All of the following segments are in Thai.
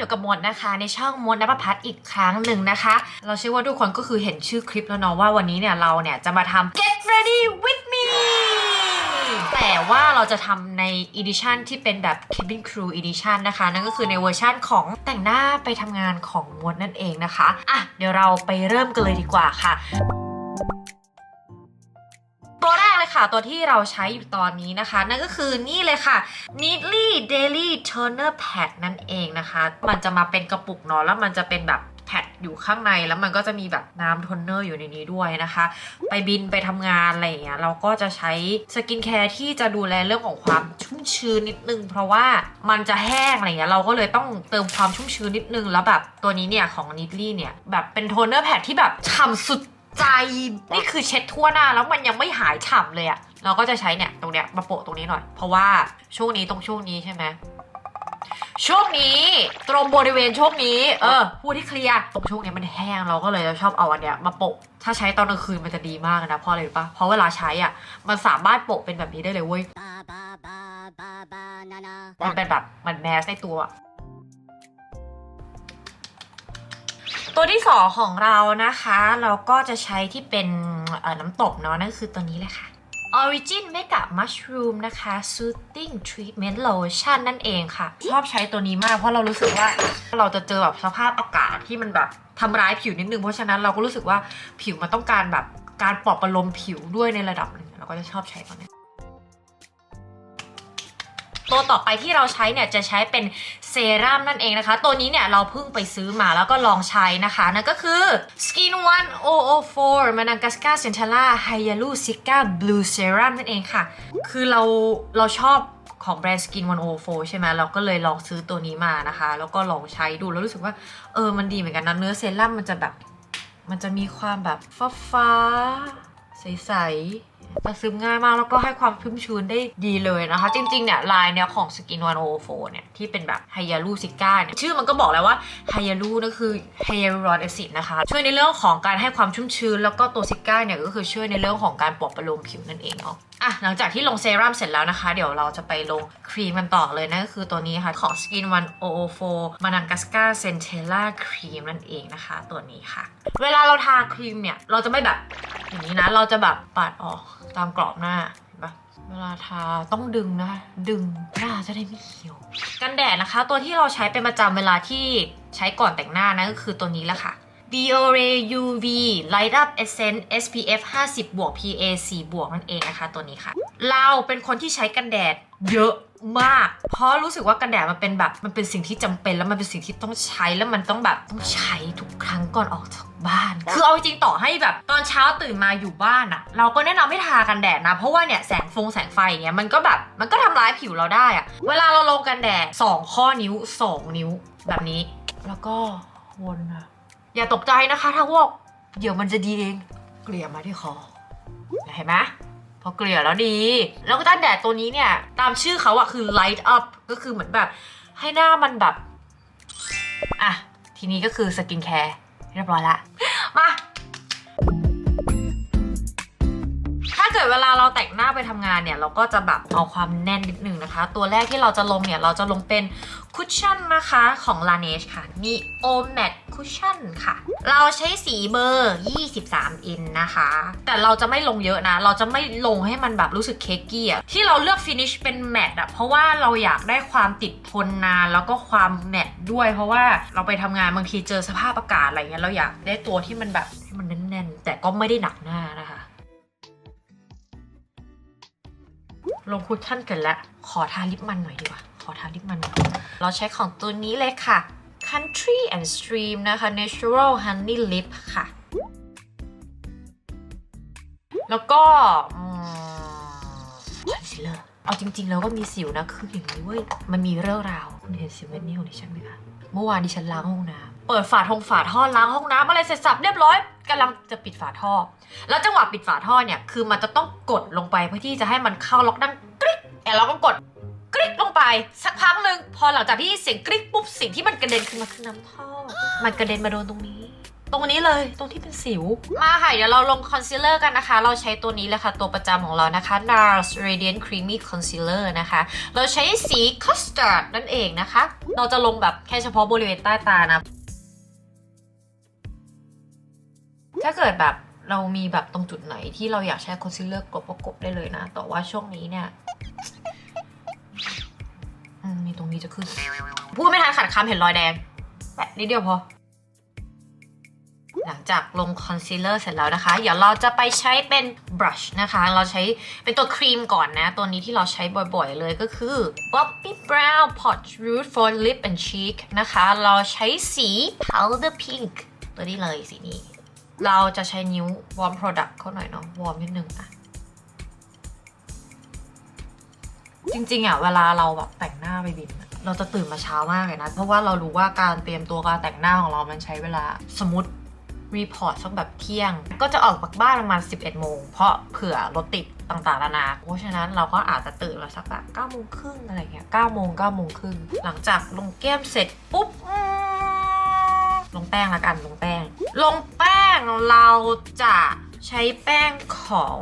อยู่กับมดนะคะ ในช่องมดนภพัฒน์อีกครั้งหนึ่งนะคะ เราเชื่อว่าทุกคนก็คือเห็นชื่อคลิปแล้วเนาะว่าวันนี้เนี่ยเราเนี่ยจะมาทำ Get Ready with me แต่ว่าเราจะทำใน edition ที่เป็นแบบ Cabin Crew Edition นะคะ นั่นก็คือในเวอร์ชั่นของแต่งหน้าไปทำงานของมดนั่นเองนะคะอะเดี๋ยวเราไปเริ่มกันเลยดีกว่าค่ะ ค่ะตัวที่เราใช้อยู่ตอนนี้นะคะ นั่นก็คือนี่เลยค่ะ Neatly Daily Toner Pad นั่นเองนะคะ มันจะมาเป็นกระปุกเนาะแล้วมันจะเป็นแบบแพดอยู่ข้างในแล้วมันก็จะมีแบบน้ำโทนเนอร์อยู่ในนี้ด้วยนะคะ ไปบินไปทำงานอะไรอย่างเงี้ยเราก็จะใช้สกินแคร์ที่จะดูแลเรื่องของความชุ่มชื้นนิดนึง เพราะว่ามันจะแห้งอะไรเงี้ยเราก็เลยต้องเติมความชุ่มชื้นนิดนึง แล้วแบบตัวนี้เนี่ยของ Neatly เนี่ยแบบเป็นโทนเนอร์แพดที่แบบฉ่ำสุด ใจนี่คือเช็ดทั่วหน้าแล้วมันยังไม่หายฉ่ำเลยอะเราก็จะใช้เนี่ยตรงเนี้ยมาโปะตรงนี้หน่อย เพราะว่าช่วงนี้ตรงช่วงนี้ใช่ไหมช่วงนี้ตรงบริเวณช่วงนี้ เออพูดที่เคลียร์ตรงช่วงนี้มันแห้งเราก็เลยจะชอบเอาอันเนี้ยมาโปะถ้าใช้ตอนกลางคืนมันจะดีมากนะเพราะอะไรรู้ปะเพราะเวลาใช้อะมันสามารถโปะเป็นแบบนี้ได้เลยเว้ยมันเป็นแบบมันแมสในตัว ตัวที่สองของเรานะคะ เราก็จะใช้ที่เป็นน้ำตบเนาะนั่นคือตัวนี้เลยค่ะ Origin Makeup Mushroom นะคะ Soothing Treatment Lotion นั่นเองค่ะ ชอบใช้ตัวนี้มากเพราะเรารู้สึกว่าเราจะเจอแบบสภาพอากาศที่มันแบบทำร้ายผิวนิดนึง เพราะฉะนั้นเราก็รู้สึกว่าผิวมันต้องการแบบการปลอบประโลมผิวด้วยในระดับหนึ่งเราก็จะชอบใช้ตัวนี้ ตัวต่อไปที่เราใช้เนี่ยจะใช้เป็นเซรั่มนั่นเองนะคะ ตัวนี้เนี่ยเราเพิ่งไปซื้อมาแล้วก็ลองใช้นะคะ นั่นก็คือ Skin One 004 Madagascar Centella Hyaluronica Blue Serum นั่นเองค่ะ คือเราเราชอบของแบรนด์ Skin 104 ใช่ไหมเราก็เลยลองซื้อตัวนี้มานะคะ แล้วก็ลองใช้ดูแล้วรู้สึกว่า เออมันดีเหมือนกันนะเนื้อเซรั่มมันจะแบบ มันจะมีความแบบฟ้าฟ้าๆใสๆ จะซึมง่ายมากแล้วก็ให้ความชุ่มชื้นได้ดีเลยนะคะ จริงๆเนี่ยลายเนี้ยของ Skin 104เนี่ยที่เป็นแบบไฮยาลูซิก้าเนี่ยชื่อมันก็บอกแล้วว่าไฮยาลูนั่นคือไฮยาลูรอนแอซิดนะคะ ช่วยในเรื่องของการให้ความชุ่มชื้น แล้วก็ตัวซิก้าเนี่ยก็คือช่วยในเรื่องของการปลอบประโลมผิวนั่นเองเนาะ อะหลังจากที่ลงเซรั่มเสร็จแล้วนะคะ เดี๋ยวเราจะไปลงครีมกันต่อเลยนั่นก็คือตัวนี้ค่ะ ของ Skin 104 Madagascar Centella Cream นั่นเองนะคะ ตัวนี้ค่ะ เวลาเราทาครีมเนี่ย เราจะไม่แบบอย่างนี้นะ เราจะแบบปาดออกตามกรอบหน้าเห็นปะเวลาทาต้องดึงนะคะ ดึงหน้าจะได้ไม่เหี่ยว กันแดดนะคะ ตัวที่เราใช้เป็นประจำเวลาที่ใช้ก่อนแต่งหน้านะก็คือตัวนี้แหละค่ะ Biore UV Light Up Essence SPF 50บวก PA 4บวกนั่นเองนะคะตัวนี้ค่ะ เราเป็นคนที่ใช้กันแดดเยอะมาก เพราะรู้สึกว่ากันแดดมันเป็นแบบ มันเป็นสิ่งที่จำเป็นแล้วมันเป็นสิ่งที่ต้องใช้แล้วมันต้องแบบต้องใช้ทุกครั้งก่อนออกจากบ้าน คือเอาจริงต่อให้แบบตอนเช้าตื่นมาอยู่บ้านอะเราก็แนะนำให้ทากันแดดนะ เพราะว่าเนี่ยแสงฟงแสงไฟอย่างเงี้ยมันก็แบบมันก็ทำร้ายผิวเราได้อะเวลาเราลงกันแดดสองข้อนิ้วสองนิ้วแบบนี้ แล้วก็วนอะ อย่าตกใจนะคะถ้าวอกเดี๋ยวมันจะดีเอง เกลี่ยมาที่คอเห็นไหมพอเกลี่ยแล้วดี แล้วก็ต้านแดดตัวนี้เนี่ย ตามชื่อเขาอะคือ light up ก็คือเหมือนแบบ ให้หน้ามันแบบ อะ ทีนี้ก็คือสกินแคร์เรียบร้อยละ มา เกิดเวลาเราแต่งหน้าไปทำงานเนี่ย เราก็จะแบบเอาความแน่นนิดนึงนะคะ ตัวแรกที่เราจะลงเนี่ย เราจะลงเป็นคุชชั่นนะคะของ Laneige ค่ะ มี o Matte Cushion ค่ะ เราใช้สีเบอร์ 23 อินนะคะ แต่เราจะไม่ลงเยอะนะ เราจะไม่ลงให้มันแบบรู้สึกเค้กกี้อะที่เราเลือกฟินิชเป็นแมตต์อะเพราะว่าเราอยากได้ความติดทนนานแล้วก็ความแมตต์ด้วย เพราะว่าเราไปทำงานบางทีเจอสภาพอากาศอะไรเงี้ยเราอยากได้ตัวที่มันแบบให้มันแน่นๆแต่ก็ไม่ได้หนักหน้านะคะ ลงคุชชั่นเสร็จแล้ว ขอทาลิปมันหน่อยดีกว่า ขอทาลิปมันหน่อยเราใช้ของตัวนี้เลยค่ะ Country and Stream นะคะ Natural Honey Lip ค่ะ แล้วก็คอนซีลเลอร์ เอาจริงๆ แล้วก็มีสิวนะ คืออย่างนี้เว้ย มันมีเรื่องราว คุณเห็นสิวเม็ดนี้ของดิฉันไหมคะ เมื่อวานดิฉันล้างห้องน้ำเปิดฝาทงฝาท่อล้างห้องน้ำอะไรเสร็จสับเรียบร้อยกำลังจะปิดฝาท่อ แล้วจังหวะปิดฝาท่อเนี่ยคือมันจะต้องกดลงไปเพื่อที่จะให้มันเข้าล็อกดังกริ๊กแต่เราก็กดกริ๊กลงไป สักพักหนึ่งพอหลังจากที่เสียงกริ๊กปุ๊บสิ่งที่มันกระเด็นขึ้นมาคือน้ำท่อ มันกระเด็นมาโดนตรงนี้ ตรงนี้เลยตรงที่เป็นสิว มาค่ะ เดี๋ยวเราลงคอนซีลเลอร์กันนะคะ เราใช้ตัวนี้เลยค่ะ ตัวประจำของเรานะคะ NARS Radiant Creamy Concealer นะคะ เราใช้สี custard นั่นเองนะคะ เราจะลงแบบแค่เฉพาะบริเวณใต้ตานะ ถ้าเกิดแบบเรามีแบบตรงจุดไหนที่เราอยากใช้คอนซีลเลอร์กลบก็กลบได้เลยนะ แต่ว่าช่วงนี้เนี่ยมมีตรงนี้จะขึ้น พูดไม่ทันขัดคำเห็นรอยแดงแปะนิดเดียวพอ หลังจากลงคอนซีลเลอร์เสร็จแล้วนะคะ เดี๋ยวเราจะไปใช้เป็นบรัชนะคะ เราใช้เป็นตัวครีมก่อนนะ ตัวนี้ที่เราใช้บ่อยๆเลยก็คือ Bobbi Brown Pot Root for Lip and Cheek นะคะ เราใช้สี Powder Pink ตัวนี้เลยสีนี้ เราจะใช้นิ้ววอร์ม Product เขาหน่อยเนาะวอร์มนิดนึงอะจริงๆอะเวลาเราแบบแต่งหน้าไปบินเราจะตื่นมาเช้ามากเลยนะ เพราะว่าเรารู้ว่าการเตรียมตัวการแต่งหน้าของเรามันใช้เวลาสมมติ รีพอร์ตสักแบบเที่ยง ก็จะออกจากบ้านประมาณ 11 โมง เพราะเผื่อรถติดต่างๆนานา เพราะฉะนั้นเราก็อาจจะตื่นมาสักแบบ9โมงครึ่งอะไรเงี้ย9โมง9โมงครึ่งหลังจากลงแก้มเสร็จปุ๊บลงแป้งละกันลงแป้ง ลงแป้งเราจะใช้แป้งของ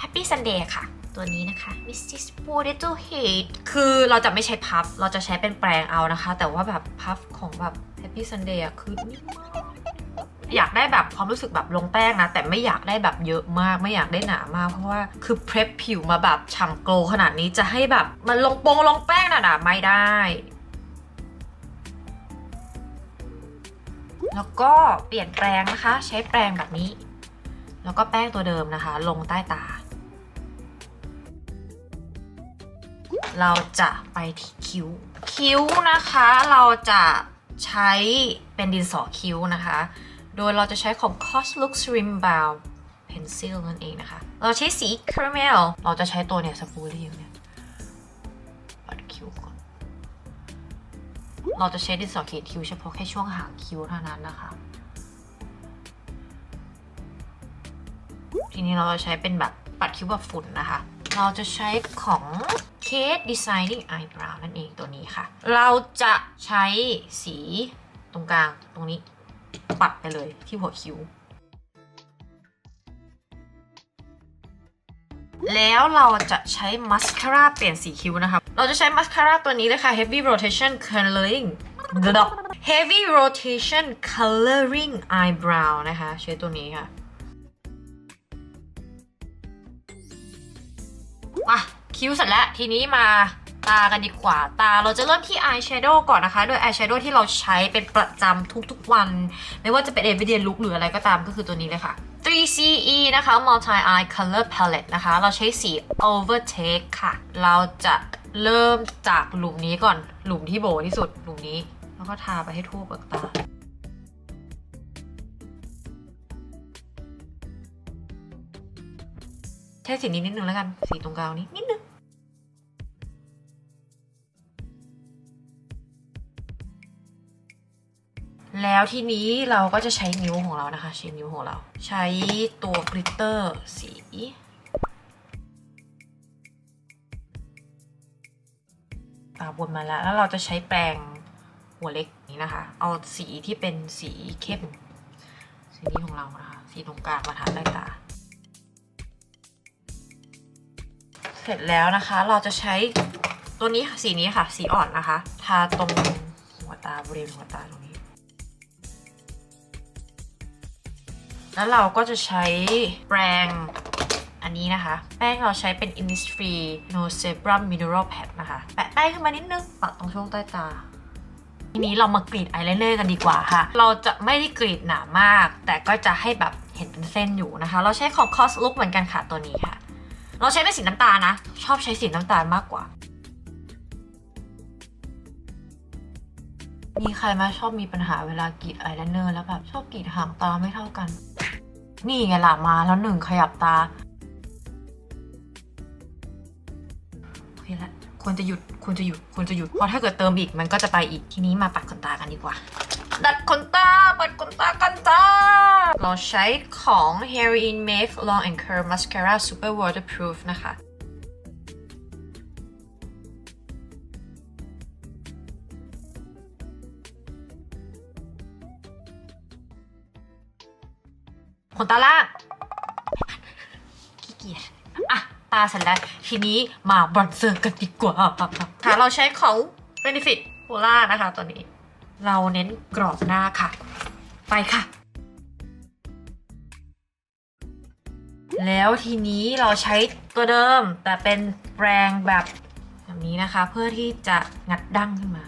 Happy Sunday ค่ะ ตัวนี้นะคะ Mrs. Potato Head คือเราจะไม่ใช้พัฟเราจะใช้เป็นแปรงเอานะคะ แต่ว่าแบบพัฟของแบบ Happy Sunday อะคือนิ่มมาก อยากได้แบบความรู้สึกแบบลงแป้งนะ แต่ไม่อยากได้แบบเยอะมากไม่อยากได้หนามาก เพราะว่าคือเพรสผิวมาแบบฉ่ำโกลขนาดนี้จะให้แบบมันลงโปงลงแป้งหนาๆไม่ได้แล้วก็เปลี่ยนแปลงนะคะ ใช้แปรงแบบนี้ แล้วก็แป้งตัวเดิมนะคะ ลงใต้ตา เราจะไปที่คิ้ว คิ้วนะคะ เราจะใช้เป็นดินสอคิ้วนะคะ โดยเราจะใช้ของ Cos Lux Rim Brow Pencil นั่นเองนะคะ เราใช้สี Caramel เราจะใช้ตัวเนี่ยสปูรี่เนี่ยปัดคิ้วก่อน เราจะใช้ดินสอเขียนคิ้วเฉพาะแค่ช่วงหางคิ้วเท่านั้นนะคะ ทีนี้เราจะใช้เป็นแบบปัดคิ้วแบบฝุ่นนะคะ เราจะใช้ของ Kate Designing Eyebrow นั่นเองตัวนี้ค่ะ เราจะใช้สีตรงกลางตรงนี้ ปัดไปเลยที่หัวคิ้ว แล้วเราจะใช้มัสคาร่าเปลี่ยนสีคิ้วนะคะ เราจะใช้มัสคาร่าตัวนี้เลยค่ะ Heavy Rotation Coloring Heavy Rotation Coloring Eyebrow นะคะ ใช้ตัวนี้ค่ะมาคิ้วเสร็จแล้ว ทีนี้มา ตากันดีกว่าตาเราจะเริ่มที่อายแชโดว์ก่อนนะคะ โดยอายแชโดว์ที่เราใช้เป็นประจำทุกๆวัน ไม่ว่าจะเป็น everyday look หรืออะไรก็ตามก็คือตัวนี้เลยค่ะ 3CE นะคะ multi eye color palette นะคะ เราใช้สี overtake ค่ะ เราจะเริ่มจากหลุมนี้ก่อน หลุมที่โบที่สุด หลุมนี้ แล้วก็ทาไปให้ทั่วเปลือกตา ใช้สีนี้นิดนึงแล้วกัน สีตรงกลางนี้นิดนึง แล้วทีนี้เราก็จะใช้นิ้วของเรานะคะ ใช้นิ้วของเรา ใช้ตัวกลิตเตอร์สีตาบนมาแล้ว แล้วเราจะใช้แปรงหัวเล็กนี้นะคะ เอาสีที่เป็นสีเข้ม สีนี้ของเรานะคะ สีตรงกลางมาทาใต้ตา เสร็จแล้วนะคะ เราจะใช้ตัวนี้ค่ะ สีนี้ค่ะ สีอ่อนนะคะ ทาตรงหัวตาบริเวณหัวตาตรงนี้ แล้วเราก็จะใช้แปรงอันนี้นะคะ แป้งเราใช้เป็น Innisfree No Sebum Mineral Pad นะคะ แปะแป้งขึ้นมานิดนึงปัดตรงช่วงใต้ตา ทีนี้เรามากรีดอายไลเนอร์กันดีกว่าค่ะ เราจะไม่ได้กรีดหนามาก แต่ก็จะให้แบบเห็นเป็นเส้นอยู่นะคะ เราใช้ของ Cos Look เหมือนกันค่ะตัวนี้ค่ะ เราใช้เป็นสีน้ำตาลนะ ชอบใช้สีน้ำตาลมากกว่า มีใครมาชอบมีปัญหาเวลากรีดอายไลเนอร์แล้วแบบชอบกรีดหางตาไม่เท่ากัน นี่ไงล่ะมาแล้วหนึ่งขยับตาโอเคละควรจะหยุดควรจะหยุดควรจะหยุดเพราะถ้าเกิดเติมอีกมันก็จะไปอีกทีนี้มาปัดขนตากันดีกว่า ดัดขนตาปัดขนตากันจ้าเราใช้ของ Harry in Mave Long and Curl Mascara Super Waterproof นะคะ ขนตาล่างขี้เกียจอะ ตาเสร็จแล้ว ทีนี้มาบรอนเซอร์กันดีกว่าค่ะเราใช้ของ Benefit p o l a นะคะตัวนี้ เราเน้นกรอบหน้าค่ะ ไปค่ะ แล้วทีนี้เราใช้ตัวเดิมแต่เป็นแปรงแบบแบบนี้นะคะ เพื่อที่จะงัดดั้งขึ้นมา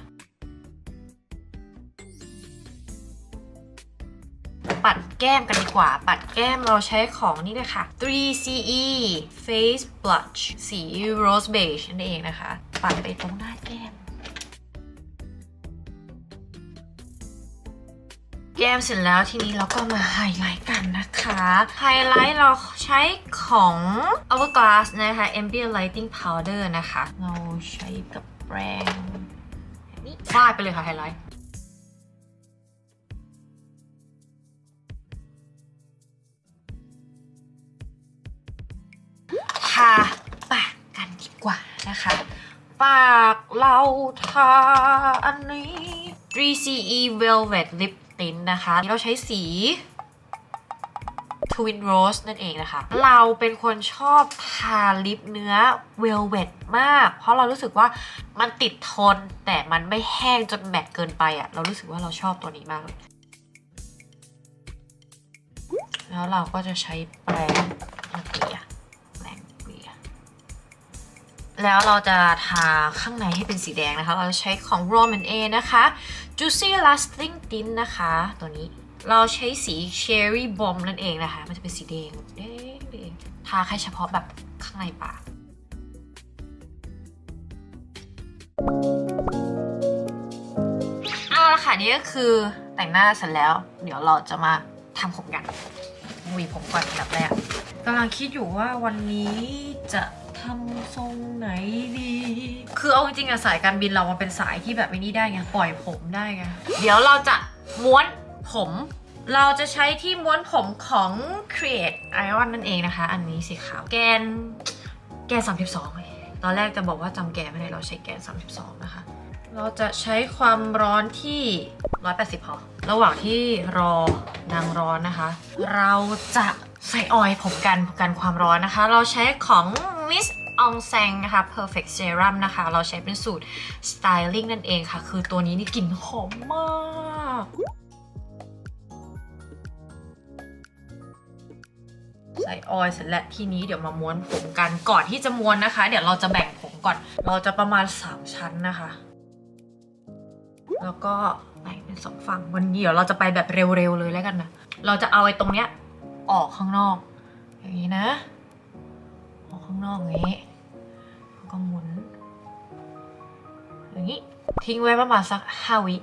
ปัดแก้มกันดีกว่า ปัดแก้มเราใช้ของนี่เลยค่ะ 3CE Face Blush สี Rose Beige นั่นเองนะคะ ปัดไปตรงหน้าแก้ม แก้มเสร็จแล้วทีนี้เราก็มาไฮไลท์กันนะคะ ไฮไลท์เราใช้ของ Hourglass นะคะ Ambient Lighting Powder นะคะ เราใช้กับแปรงแบบนี้ฟาดไปเลยค่ะไฮไลท์ ทาปากกันดีกว่านะคะ ปากเราทาอันนี้ 3CE Velvet Lip Tint นะคะเราใช้สี Twin Rose นั่นเองนะคะ เราเป็นคนชอบทาลิปเนื้อ Velvet มาก เพราะเรารู้สึกว่ามันติดทน แต่มันไม่แห้งจนแมตเกินไปอะ่ะ เรารู้สึกว่าเราชอบตัวนี้มากเลย แล้วเราก็จะใช้แปรงมาเแล้วเราจะทาข้างในให้เป็นสีแดงนะคะ เราใช้ของ Roman A นะคะ Juicy Lasting Tint นะคะ ตัวนี้เราใช้สี Cherry Bomb นั่นเองนะคะ มันจะเป็นสีแดงแดงแดงทาแค่เฉพาะแบบข้างในปากเอาละค่ะนี่ก็คือแต่งหน้าเสร็จแล้ว เดี๋ยวเราจะมาทำผมกันหวีผมก่อนอันดับแรกกำลังคิดอยู่ว่าวันนี้จะ ทำทรงไหนดี คือเอาจริงๆอะสายการบินเรามันเป็นสายที่แบบไม่นี่ได้ไงปล่อยผมได้ไง เดี๋ยวเราจะม้วนผม เราจะใช้ที่ม้วนผมของ Create Iron นั่นเองนะคะ อันนี้สีขาวแกน แกน 32เลยตอนแรกจะบอกว่าจำแกนไม่ได้เราใช้แกน 32 นะคะ เราจะใช้ความร้อนที่ 180 พอ ระหว่างที่รอนางร้อนนะคะ เราจะใส่ออยล์ผมกันกันความร้อนนะคะ เราใช้ของ Miss Ong Sang นะคะ Perfect Serum นะคะ เราใช้เป็นสูตร Styling นั่นเองค่ะ คือตัวนี้นี่กลิ่นหอมมากใส่ออยล์เสร็จแล้วทีนี้เดี๋ยวมาม้วนผมกันก่อนที่จะม้วนนะคะ เดี๋ยวเราจะแบ่งผมก่อน เราจะประมาณ 3 ชั้นนะคะ แล้วก็แบ่งเป็นสองฝั่งวันนี้เดี๋ยวเราจะไปแบบเร็วๆเลยแล้วกันนะเราจะเอาไอ้ตรงเนี้ยออกข้างนอก อย่างนี้นะ ออกข้างนอกอย่างนี้แล้วก็หมุน อย่างนี้ ทิ้งไว้ประมาณสักห้าวิ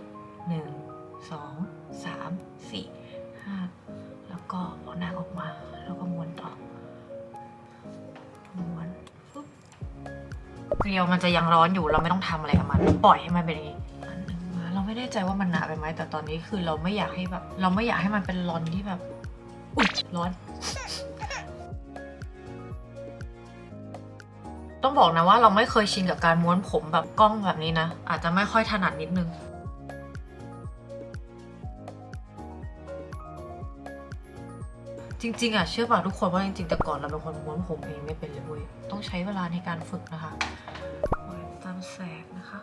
หนึ่งสองสามสี่ห้าแล้วก็เอาหน้าออกมา แล้วก็ม้วนต่อม้วนปุ๊บเกลียวมันจะยังร้อนอยู่เราไม่ต้องทำอะไรกับมันปล่อยให้มันเป็นอย่างนี้เราไม่แน่ใจว่ามันหนาไปไหมแต่ตอนนี้คือเราไม่อยากให้แบบ เราไม่อยากให้มันเป็นร้อนที่แบบอุ๊ยร้อน ต้องบอกนะว่าเราไม่เคยชินกับการม้วนผมแบบกล้องแบบนี้นะ อาจจะไม่ค่อยถนัดนิดนึงจริงๆอะเชื่อป่ะทุกคนว่าจริงๆแต่ก่อนเราเป็นคนม้วนผมเองไม่เป็นเลยเว้ยต้องใช้เวลาในการฝึกนะคะตามแสกนะคะ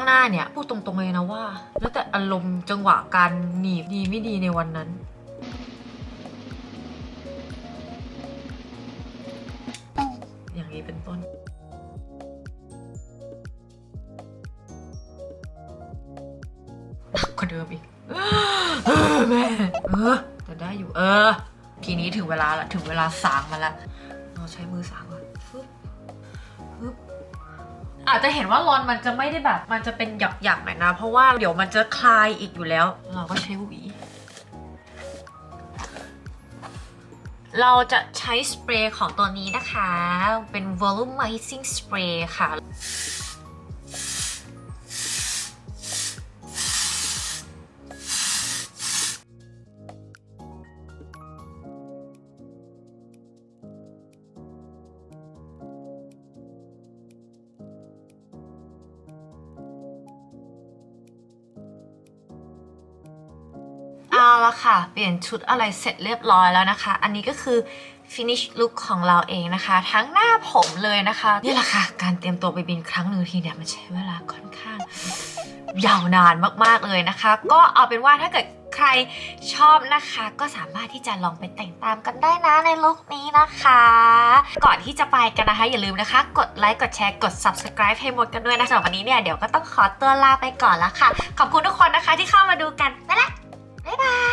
างหน้าเนี่ยพูดตรงๆเลยนะว่า แล้วแต่อารมณ์จังหวะการหนีบดีไม่ดีในวันนั้นอย่างนี้เป็นต้น หนักกว่าเดิมอีกเออแม่ เออ จะได้อยู่ เออ ทีนี้ถึงเวลาละ ถึงเวลาสางมาละ เราใช้มือสางก่อน อาจจะเห็นว่าลอนมันจะไม่ได้แบบ มันจะเป็นหยักๆหน่อยนะ เพราะว่าเดี๋ยวมันจะคลายอีกอยู่แล้ว เราก็ใช้หวี เราจะใช้สเปรย์ของตัวนี้นะคะ เป็น volumizing spray ค่ะ ละค่ะ เปลี่ยนชุดอะไรเสร็จเรียบร้อยแล้วนะคะ อันนี้ก็คือ finish look ของเราเองนะคะ ทั้งหน้าผมเลยนะคะ นี่แหละค่ะ การเตรียมตัวไปบินครั้งหนึ่งทีเนี่ยมันใช้เวลาค่อนข้าง ยาวนานมากๆเลยนะคะ ก็เอาเป็นว่าถ้าเกิดใครชอบนะคะก็สามารถที่จะลองไปแต่งตามกันได้นะในลุคนี้นะคะ ก่อนที่จะไปกันนะคะ อย่าลืมนะคะ กดไลค์กดแชร์กด subscribe ให้หมดกันด้วยนะสำหรับวันนี้เนี่ยเดี๋ยวก็ต้องขอตัวลาไปก่อนแล้วค่ะ ขอบคุณทุกคนนะคะที่เข้ามาดูกันไปละบ๊ายบาย